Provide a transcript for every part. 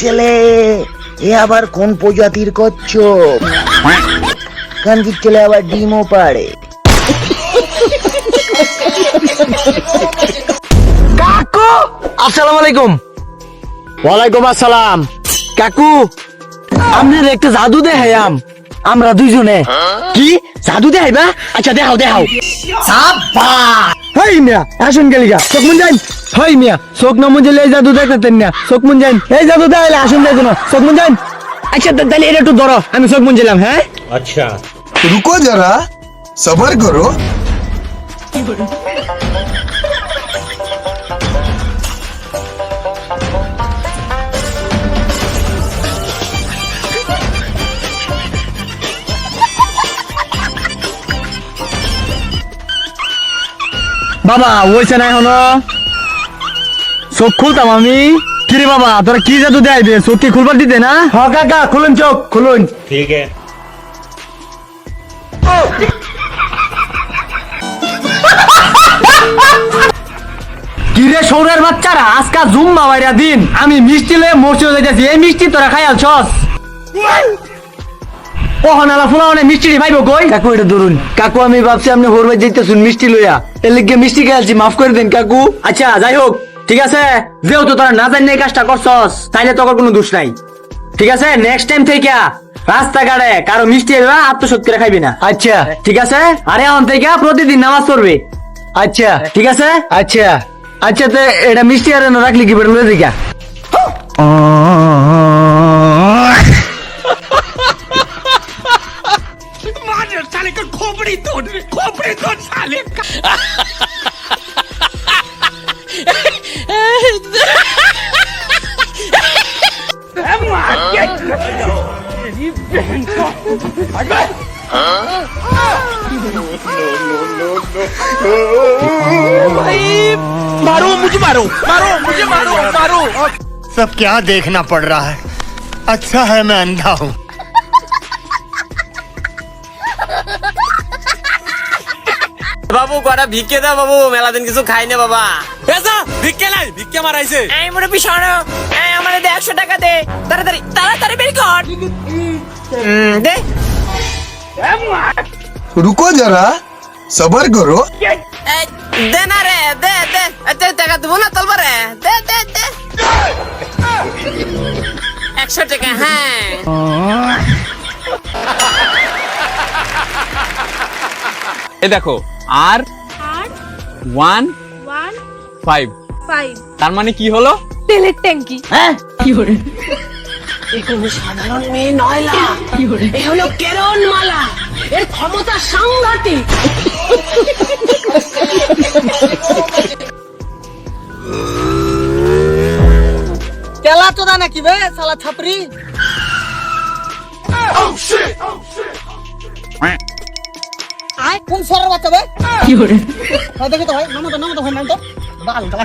ছেলে এ আবার কোন প্রজাতির কচ্ছপ? খানকির ছেলে আবার ডিমও পাড়ে। কাকু আসসালামু আলাইকুম। ওয়ালাইকুম আসসালাম। কাকু আপনার একটা জাদু দেখাইয়াম আমরা দুইজনে। কি? জাদু দেখাইবা? আচ্ছা দেখাও দেখাও। এই মিয়া আসুন গেলিগা চোখ মুন যাইন। হয় মিয়া চোখ না মুজে এই জাদু দেখতেন না। চোখ মুন যাইন। এই জাদু দেখাইলে আসুন দেখো না। চোখ মুন যাইন। আচ্ছা তাহলে এটা একটু ধরো। আমি চোখ জেলাম হ্যাঁ? আচ্ছা। রুকো জরা সবার করো। বাবা ওইছে নাই হলো চোখ খুলতাম আমি। কিরে বাবা তোরা কি জাদু দেয় আইবে? চোখ কি খুলবার দিতে না? হ কাকা খুলুন চোখ খুলুন। ঠিক কিরে সৌরের বাচ্চারা আজকা দিন। আমি মিষ্টি লয়ে মরছি যাইতেছি। এই মিষ্টি তোরা খাইয়াল ছস ও হনালা ফুলা অনেক মিষ্টি রে ভাইবো কই? কাকু এটা ধরুন। কাকু আমি ভাবছি আপনি হরবে যাইতেছুন মিষ্টি লইয়া। এর লিগে মিষ্টি খাইছি মাফ করে দেন কাকু। আচ্ছা যাই হোক ঠিক আছে? যেহেতু তোরা না জানি এই কাজটা করছস তাইলে তোর কোনো দোষ নাই। ঠিক আছে? নেক্সট টাইম থেকে রাস্তাঘাটে কারও মিষ্টি এবার আত্মসৎ করে খাইবি না। আচ্ছা। ঠিক আছে? আরে এখন থেকে প্রতিদিন নামাজ পড়বে। আচ্ছা। ঠিক আছে? আচ্ছা। আচ্ছা তো এটা মিষ্টি আর রাখলি কি বেরোলে দিকা सब क्या देखना पड़ रहा है अच्छा है मैं अंधा हूँ বাবু কটা ভিক্ষে দাও বাবু মেলা দিন কিছু খাই না বাবা ভিক্ষে নাই ভিক্ষে মারাইছে এই মোটে পিছনে আরে দে একশো টাকা দে। তাড়াতাড়ি তাড়াতাড়ি বের কর। দে। রুকো যারা সবার করো। দে না রে দে দে। টাকা দেবো না তলবা রে দে দে দে। একশো টাকা হ্যাঁ। এ দেখো আর ওয়ান ওয়ান ফাইভ। ফাইভ। তার মানে কি হলো? তেলের ট্যাঙ্কি। তেলা চোদা নাকি বে সালা ছাপরি আয় কোন সরের বাচ্চা বে? কি করে দেখি তো ভাই নামো তো নামো তো ভাই নাম তো। বাল গালা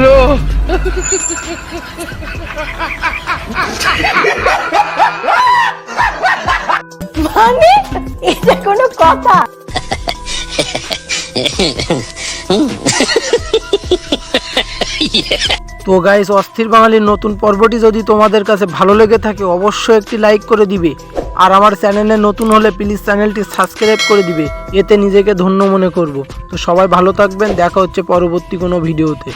চলো মানে? এটা কোনো কথা। তো গাইস অস্থির বাঙালির নতুন পর্বটি যদি তোমাদের কাছে ভালো লেগে থাকে অবশ্যই একটি লাইক করে দিবে। আর আমার চ্যানেলে নতুন হলে প্লিজ চ্যানেলটি সাবস্ক্রাইব করে দিবে। এতে নিজেকে ধন্য মনে করব। তো সবাই ভালো থাকবেন। দেখা হচ্ছে পরবর্তী কোনো ভিডিওতে